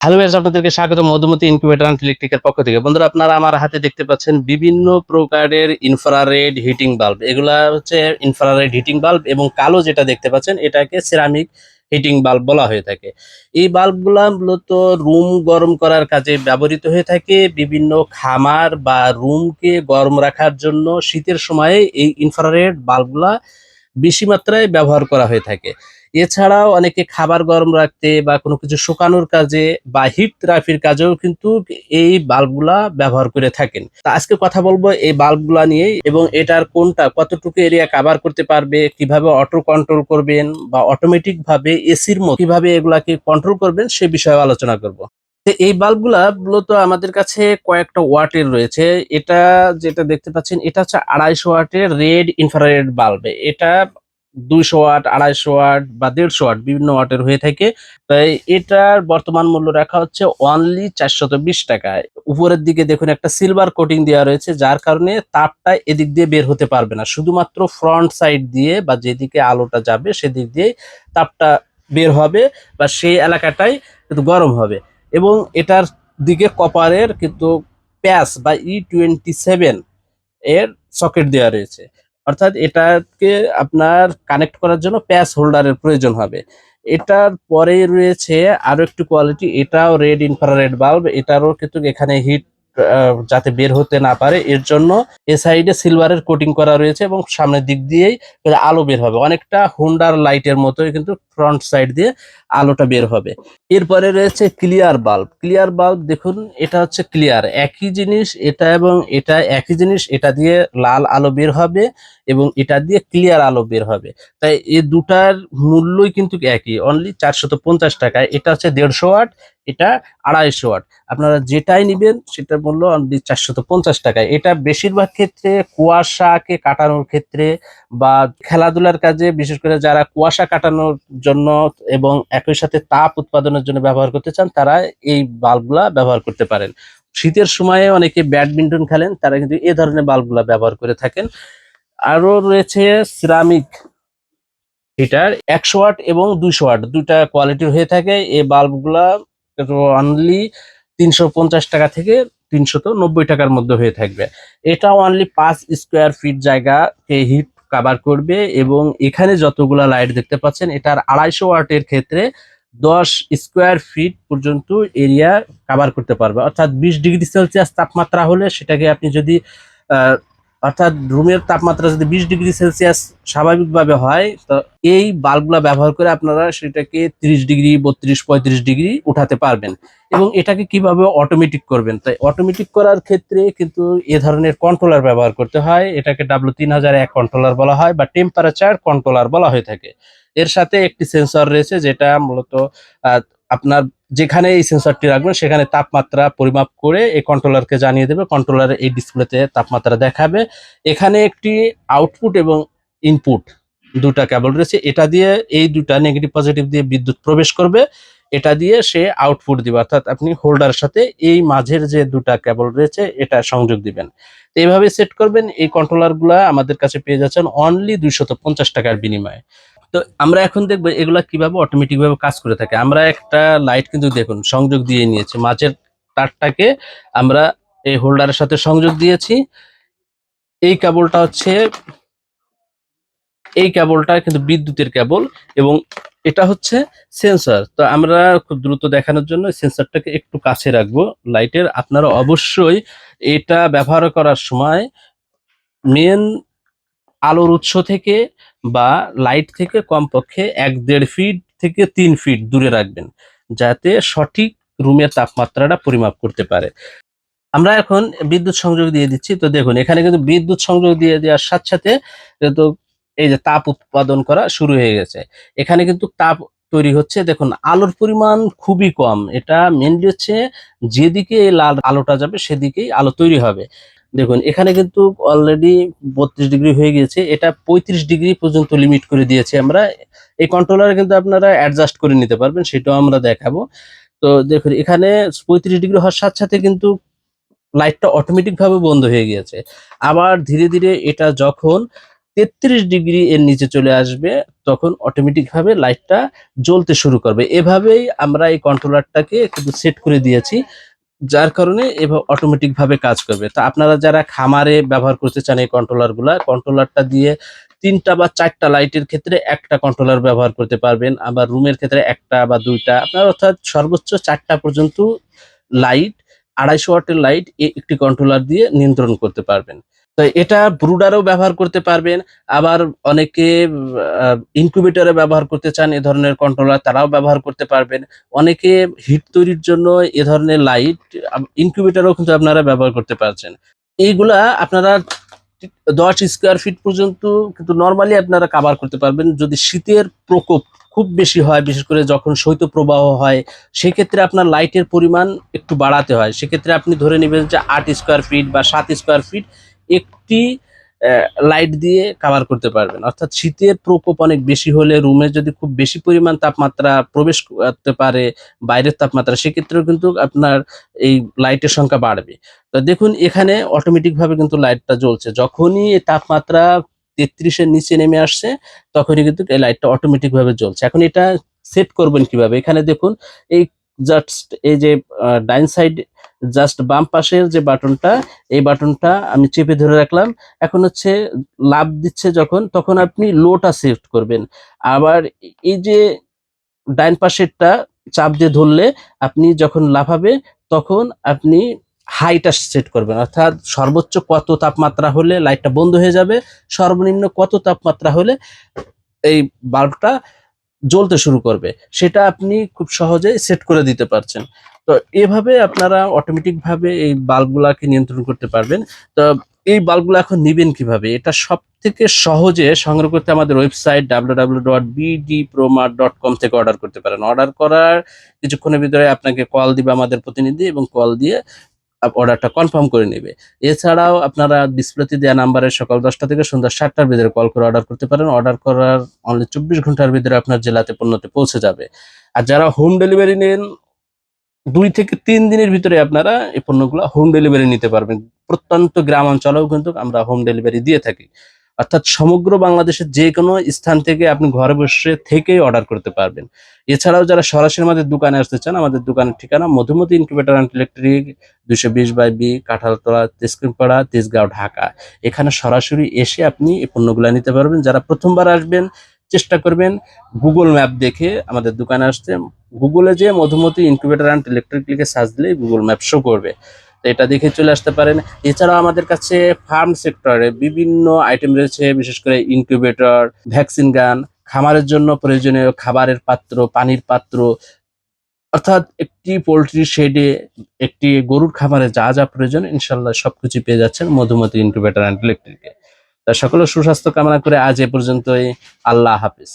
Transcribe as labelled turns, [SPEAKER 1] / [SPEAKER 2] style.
[SPEAKER 1] Hello guys আপনাদেরকে স্বাগত Madhumati incubator and ইলেকট্রিকের পক্ষ থেকে। বন্ধুরা, আপনারা আমার হাতে দেখতে পাচ্ছেন বিভিন্ন প্রকারের ইনফ্রারেড হিটিং বাল্ব এগুলা হচ্ছে ইনফ্রারেড হিটিং বাল্ব এবং কালো যেটা দেখতে পাচ্ছেন, এটাকে সিরামিক হিটিং বাল্ব বলা হয়ে থাকে। এই বাল্বগুলা মূলত রুম গরম করার কাজে ব্যবহৃত হয়ে থাকে। বিভিন্ন খামার বা রুমকে গরম রাখার জন্য শীতের সময়ে এই ইনফ্রারেড বাল্বগুলা বেশি মাত্রায় ব্যবহার করা হয়ে থাকে। এছাড়াও অনেকে খাবার গরম রাখতে বা কোনো কিছু শুকানোর কাজে বা হিট থেরাপির কাজেও কিন্তু এই বাল্বগুলা ব্যবহার করে থাকেন। তা আজকে কথা বলব এই বাল্বগুলা নিয়ে এবং এটার কোনটা, কতটুকু এরিয়া কভার করতে পারবে, কীভাবে অটো কন্ট্রোল করবেন বা অটোমেটিক ভাবে এসির মতো কীভাবে এগুলাকে কন্ট্রোল করবেন সে বিষয়ে আলোচনা করব। এই বাল্বগুলা মূলত আমাদের কাছে কয়েকটা ওয়াটের রয়েছে। এটা যেটা দেখতে পাচ্ছেন, এটা হচ্ছে আড়াইশো ওয়াটের রেড ইনফ্রারেড বাল্ব। এটা দুইশো ওয়াট, আড়াইশো ওয়াট বা দেড়শো ওয়াট বিভিন্ন ওয়াটের হয়ে থাকে। তাই এটার বর্তমান মূল্য রাখা হচ্ছে অনলি চারশত বিশ টাকায় উপরের দিকে দেখুন, একটা সিলভার কোটিং দেওয়া রয়েছে, যার কারণে তাপটা এদিক দিয়ে বের হতে পারবে না। শুধুমাত্র ফ্রন্ট সাইড দিয়ে বা যেদিকে আলোটা যাবে, সেদিক দিয়ে তাপটা বের হবে বা সেই এলাকাটাই কিন্তু গরম হবে। এবং এটার দিকে কপারের কিন্তু প্যাস বা ই টোয়েন্টি সেভেন এর সকেট দেওয়া রয়েছে। অর্থাৎ এটাকে আপনার কানেক্ট করার জন্য প্যাস হোল্ডারের প্রয়োজন হবে। এটার পরে রয়েছে আরও একটু কোয়ালিটি এটাও রেড ইনফ্রারেড বাল্ব এটারও কিন্তু এখানে হিট যাতে বের হতে না পারে, এর জন্য এ সাইডে সিলভারের কোটিং করা রয়েছে এবং সামনের দিক দিয়েই আলো বের হবে। অনেকটা হুন্ডার লাইটের মতোই কিন্তু ফ্রন্ট সাইড দিয়ে আলোটা বের হবে। এরপরে রয়েছে ক্লিয়ার বাল্ব ক্লিয়ার বাল্ব দেখুন, এটা হচ্ছে ক্লিয়ার একই জিনিস, এটা এবং এটা একই জিনিস, এটা দিয়ে লাল আলো বের হবে এবং এটা দিয়ে ক্লিয়ার আলো বের হবে। তাই এই দুটার মূল্যই কিন্তু একই। অনলি চারশত পঞ্চাশ টাকায় এটা হচ্ছে দেড়শো ওয়াট, এটা আড়াইশো ওয়াট। আপনারা যেটাই নেবেন, সেটার মূল্য অনলি চারশত পঞ্চাশ টাকায়। এটা বেশিরভাগ ক্ষেত্রে কুয়াশাকে কাটানোর ক্ষেত্রে বা খেলাধুলার কাজে, বিশেষ করে যারা কুয়াশা কাটানোর জন্য এবং একই সাথে তাপ উৎপাদনের জন্য ব্যবহার করতে চান, তারা এই বাল্বগুলা ব্যবহার করতে পারেন। শীতের সময়ে অনেকে ব্যাডমিন্টন খেলেন, তারা কিন্তু এ ধরনের বাল্বগুলা ব্যবহার করে থাকেন। আরও রয়েছে সিরামিক হিটার, একশো ওয়াট এবং দুইশো ওয়াট, দুইটা কোয়ালিটির হয়ে থাকে। এই বাল্বগুলা অনলি তিনশো পঞ্চাশ টাকা থেকে তিনশত নব্বই টাকার মধ্যে হয়ে থাকবে। এটা অনলি পাঁচ স্কোয়ার ফিট জায়গাকে হিট কাভার করবে এবং এখানে যতগুলা লাইট দেখতে পাচ্ছেন, এটার আড়াইশো ওয়াটের ক্ষেত্রে দশ স্কোয়ার ফিট পর্যন্ত এরিয়া কাভার করতে পারবে। অর্থাৎ বিশ ডিগ্রি সেলসিয়াস তাপমাত্রা হলে সেটাকে আপনি যদি অর্থাৎ রুমের তাপমাত্রা যদি বিশ ডিগ্রি সেলসিয়াস স্বাভাবিকভাবে হয়, তো এই বাল্বগুলা ব্যবহার করে আপনারা সেটাকে তিরিশ ডিগ্রি, বত্রিশ, পঁয়ত্রিশ ডিগ্রি উঠাতে পারবেন। এবং এটাকে কীভাবে অটোমেটিক করবেন? তাই অটোমেটিক করার ক্ষেত্রে কিন্তু এ ধরনের কন্ট্রোলার ব্যবহার করতে হয়। এটাকে ডাব্লু তিন হাজার এক কন্ট্রোলার বলা হয় বা টেম্পারেচার কন্ট্রোলার বলা হয়ে থাকে। এর সাথে একটি সেন্সর রয়েছে যেটা মূলত আপনার যেখানে এই সেন্সরটি রাখবেন সেখানে তাপমাত্রা পরিমাপ করে এই কন্ট্রোলারকে জানিয়ে দেবে। কন্ট্রোলার এই ডিসপ্লেতে তাপমাত্রা দেখাবে। এখানে একটি আউটপুট এবং ইনপুট দুটা কেবল রয়েছে। এটা দিয়ে এই দুটা নেগেটিভ পজিটিভ দিয়ে বিদ্যুৎ প্রবেশ করবে। এটা দিয়ে সে আউটপুট দিবে। অর্থাৎ আপনি হোল্ডারের সাথে এই মাঝের যে দুটা কেবল রয়েছে, এটা সংযোগ দিবেন। এইভাবে সেট করবেন। এই কন্ট্রোলারগুলো আমাদের কাছে পেয়ে যাচ্ছেন অনলি দুইশত পঞ্চাশ টাকার বিনিময়ে। তো আমরা এখন দেখব এগুলা কীভাবে অটোমেটিক ভাবে কাজ করে থাকে। আমরা একটা লাইট কিন্তু দেখুন, সংযোগ দিয়ে নিয়েছি। মাঝের তারটাকে আমরা এই হোল্ডারের সাথে সংযোগ দিয়েছি। এই কেবলটা হচ্ছে, এই কেবলটা কিন্তু বিদ্যুতের কেবল এবং এটা হচ্ছে সেন্সর তো আমরা খুব দ্রুত দেখানোর জন্য সেন্সরটাকে একটু কাছে রাখব লাইটের আপনারা অবশ্যই এটা ব্যবহার করার সময় মেন আলোর উৎস থেকে বা লাইট থেকে কমপক্ষে এক দেড় ফিট থেকে তিন ফিট দূরে রাখবেন, যাতে সঠিক রুমের তাপমাত্রাটা পরিমাপ করতে পারে। আমরা এখন বিদ্যুৎ সংযোগ দিয়ে দিচ্ছি। তো দেখুন, এখানে কিন্তু বিদ্যুৎ সংযোগ দিয়ে দেওয়ার সাথে সাথে কিন্তু এই যে তাপ উৎপাদন করা শুরু হয়ে গেছে, এখানে কিন্তু তাপ তৈরি হচ্ছে। দেখুন, আলোর পরিমাণ খুবই কম। এটা মেনলি হচ্ছে যেদিকে এই লাল আলোটা যাবে, সেদিকেই আলো তৈরি হবে। দেখুন, এখানে কিন্তু অলরেডি বত্রিশ ডিগ্রি হয়ে গিয়েছে, এটা পঁয়ত্রিশ ডিগ্রি পর্যন্ত লিমিট করে দিয়েছে আমরা। এই কন্ট্রোলার কিন্তু আপনারা অ্যাডজাস্ট করে নিতে পারবেন, সেটাও আমরা দেখাবো। তো দেখুন, এখানে পঁয়ত্রিশ ডিগ্রি হওয়ার সাথে সাথে কিন্তু লাইটটা অটোমেটিকভাবে বন্ধ হয়ে গিয়েছে। আবার ধীরে ধীরে এটা যখন তেত্রিশ ডিগ্রি এর নিচে চলে আসবে, তখন অটোমেটিকভাবে লাইটটা জ্বলতে শুরু করবে। এভাবেই আমরা এই কন্ট্রোলারটাকে কিন্তু সেট করে দিয়েছি। যার কারণে অটোমেটিক ভাবে কাজ করবে। তা আপনারা যারা খামারে ব্যবহার করতে চান এই কন্ট্রোলারগুলা কন্ট্রোলারটা দিয়ে তিনটা বা চারটা লাইটের ক্ষেত্রে একটা কন্ট্রোলার ব্যবহার করতে পারবেন। আবার রুমের ক্ষেত্রে একটা বা দুইটা। আপনার অর্থাৎ সর্বোচ্চ চারটা পর্যন্ত লাইট আড়াইশো ওয়াটের লাইট একটি কন্ট্রোলার দিয়ে নিয়ন্ত্রণ করতে পারবেন। তো এটা ব্রুডারও ব্যবহার করতে পারবেন, আবার অনেকে ইনকিউবেটরে ব্যবহার করতে চান এ ধরনের কন্ট্রোলার তারাও ব্যবহার করতে পারবেন। অনেকে হিট তৈরির জন্য এ ধরনের লাইট ইনকিউবেটরও কিন্তু আপনারা ব্যবহার করতে পারছেন। এইগুলা আপনারা দশ স্কোয়ার ফিট পর্যন্ত কিন্তু নর্মালি আপনারা কাভার করতে পারবেন। যদি শীতের প্রকোপ খুব বেশি হয়, বিশেষ করে যখন শৈত্যপ্রবাহ হয়, সেক্ষেত্রে আপনার লাইটের পরিমাণ একটু বাড়াতে হয়। সেক্ষেত্রে আপনি ধরে নেবেন যে আট স্কোয়ার ফিট বা সাত স্কোয়ার ফিট একটি লাইট দিয়ে কাভার করতে পারবেন। অর্থাৎ শীতের প্রকোপ অনেক বেশি হলে রুমে যদি খুব বেশি পরিমাণ তাপমাত্রা প্রবেশ করতে পারে, বাইরের তাপমাত্রা, সেক্ষেত্রেও কিন্তু আপনার এই লাইটের সংখ্যা বাড়বে। তো দেখুন, এখানে অটোমেটিকভাবে কিন্তু লাইটটা জ্বলছে। যখনই তাপমাত্রা তেত্রিশের নিচে নেমে আসছে, তখনই কিন্তু এই লাইটটা অটোমেটিকভাবে জ্বলছে। এখন এটা সেট করবেন কীভাবে? এখানে দেখুন, এই জাস্ট এই যে ডাইন সাইড জাস্ট বাম পাশের যে বাটনটা, এই বাটনটা আমি চেপে ধরে রাখলাম। এখন হচ্ছে লাভ দিচ্ছে যখন, তখন আপনি লোটা সেট করবেন। আবার এই যে ডাইন পাশেরটা চাপ দিয়ে ধরলে আপনি যখন লাফাবে, তখন আপনি হাইটা সেট করবেন। অর্থাৎ সর্বোচ্চ কত তাপমাত্রা হলে লাইটটা বন্ধ হয়ে যাবে, সর্বনিম্ন কত তাপমাত্রা হলে এই বাল্বটা জ্বলতে শুরু করবে, সেটা আপনি খুব সহজে সেট করে দিতে পারছেন। তো এভাবে আপনারা অটোমেটিক ভাবে এই বাল্বগুলাকে নিয়ন্ত্রণ করতে পারবেন। তো এই বাল্বগুলো এখন নিবেন কীভাবে? এটা সব থেকে সহজে সংগ্রহ করতে আমাদের ওয়েবসাইট ডাব্লিউ থেকে অর্ডার করতে পারেন। অর্ডার করার কিছুক্ষণের ভিতরে আপনাকে কল দিবে আমাদের প্রতিনিধি এবং কল দিয়ে অর্ডারটা কনফার্ম করে নেবে। এছাড়াও আপনারা ডিসপ্লেতে দেওয়া নাম্বারে সকাল দশটা থেকে সন্ধ্যা সাতটার ভিতরে কল করে অর্ডার করতে পারেন। অর্ডার করার অনলি চব্বিশ ঘণ্টার ভিতরে আপনার জেলাতে পণ্যতে পৌঁছে যাবে। আর যারা হোম ডেলিভারি নেন দুই থেকে তিন দিনের ভিতরে আপনারা এই পণ্যগুলো হোম ডেলিভারি নিতে পারবেন। প্রত্যন্ত গ্রাম অঞ্চলেও কিন্তু আমরা হোম ডেলিভারি দিয়ে থাকি। অর্থাৎ সমগ্র বাংলাদেশের যে কোনো স্থান থেকে আপনি ঘরে বসে থেকেই অর্ডার করতে পারবেন। এছাড়াও যারা সরাসরি আমাদের দোকানে আসতে চান, আমাদের দোকানের ঠিকানা মধুমতি ইনকিউবেটার অ্যান্ড ইলেকট্রিক দুশো বিশ বাই বি, কাঁঠালতলা তেজকিমপাড়া তেজগাঁও, ঢাকা। এখানে সরাসরি এসে আপনি এই পণ্যগুলো নিতে পারবেন। যারা প্রথমবার আসবেন চেষ্টা করবেন গুগল ম্যাপ দেখে আমাদের দোকানে আসতে। গুগলে যে মধুমতি ইনকিউবেটার অ্যান্ড ইলেকট্রিক লিখে সার্চ দিলে গুগল ম্যাপ শো করবে। তো এটা দেখে চলে আসতে পারেন। এছাড়াও আমাদের কাছে ফার্ম সেক্টরে বিভিন্ন আইটেম রয়েছে, বিশেষ করে ইনকিউবেটর ভ্যাকসিন গান খামারের জন্য প্রয়োজনীয় খাবারের পাত্র, পানির পাত্র। অর্থাৎ একটি পোলট্রি শেডে একটি গরুর খামারে যা যা প্রয়োজন, ইনশাল্লাহ সবকিছু পেয়ে যাচ্ছেন মধুমতি ইনকিউবেটর অ্যান্ড ইলেকট্রিকে তা সকলের সুস্বাস্থ্য কামনা করে আজ এ পর্যন্তই। আল্লাহ হাফিজ।